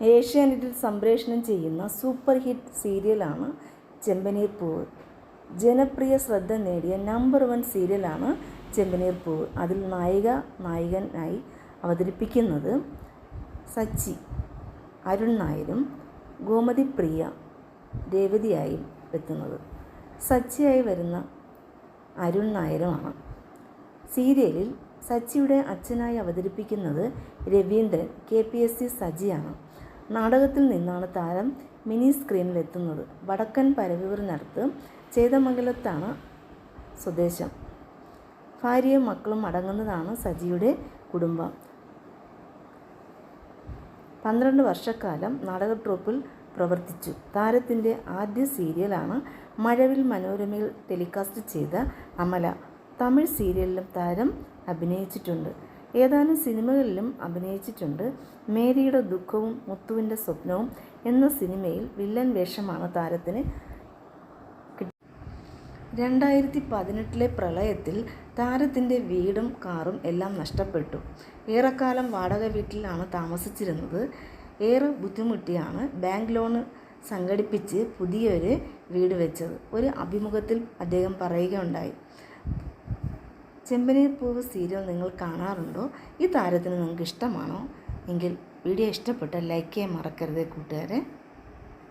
ഏഷ്യാനെറ്റിൽ സംപ്രേഷണം ചെയ്യുന്ന സൂപ്പർ ഹിറ്റ് സീരിയലാണ് ചെമ്പനീർ പൂവ്. ജനപ്രിയ ശ്രദ്ധ നേടിയ നമ്പർ വൺ സീരിയലാണ് ചെമ്പനീർ പൂവ്. അതിൽ നായിക നായകനായി അവതരിപ്പിക്കുന്നത് സച്ചി അരുൺ നായരും ഗോമതി പ്രിയ രേവതിയായും എത്തുന്നത്. സച്ചിയായി വരുന്ന അരുൺ നായരുമാണ്. സീരിയലിൽ സച്ചിയുടെ അച്ഛനായി അവതരിപ്പിക്കുന്നത് Raveendran K P S C സജിയാണ്. നാടകത്തിൽ നിന്നാണ് താരം മിനി സ്ക്രീനിലെത്തുന്നത്. വടക്കൻ പരവൂരിനടുത്ത് ചേതമംഗലത്താണ് സ്വദേശം. ഭാര്യയും മക്കളും അടങ്ങുന്നതാണ് സജിയുടെ കുടുംബം. പന്ത്രണ്ട് വർഷക്കാലം നാടക ട്രൂപ്പിൽ പ്രവർത്തിച്ചു. താരത്തിന്റെ ആദ്യ സീരിയലാണ് മഴവിൽ മനോരമയിൽ ടെലികാസ്റ്റ് ചെയ്ത അമല. തമിഴ് സീരിയലിലും താരം അഭിനയിച്ചിട്ടുണ്ട്. ഏതാനും സിനിമകളിലും അഭിനയിച്ചിട്ടുണ്ട്. മേരിയുടെ ദുഃഖവും മുത്തുവിന്റെ സ്വപ്നവും എന്ന സിനിമയിൽ വില്ലൻ വേഷമാണ് താരത്തിന് രണ്ടായിരത്തി പതിനെട്ടിലെ പ്രളയത്തിൽ താരത്തിന്റെ വീടും കാറും എല്ലാം നഷ്ടപ്പെട്ടു. ഏറെക്കാലം വാടക വീട്ടിലാണ് താമസിച്ചിരുന്നത്. ഏറെ ബുദ്ധിമുട്ടിയാണ് ബാങ്ക് ലോണ് സംഘടിപ്പിച്ച് പുതിയൊരു വീട് വെച്ചത്. ഒരു അഭിമുഖത്തിൽ അദ്ദേഹം പറയുകയുണ്ടായി. ചെമ്പനീർ പൂവ് സീരിയൽ നിങ്ങൾ കാണാറുണ്ടോ? ഈ താരത്തിന് നിങ്ങൾക്ക് ഇഷ്ടമാണോ എങ്കിൽ വീഡിയോ ഇഷ്ടപ്പെട്ടാൽ ലൈക്ക് ചെയ്യാൻ മറക്കരുത് കൂട്ടുകാരെ.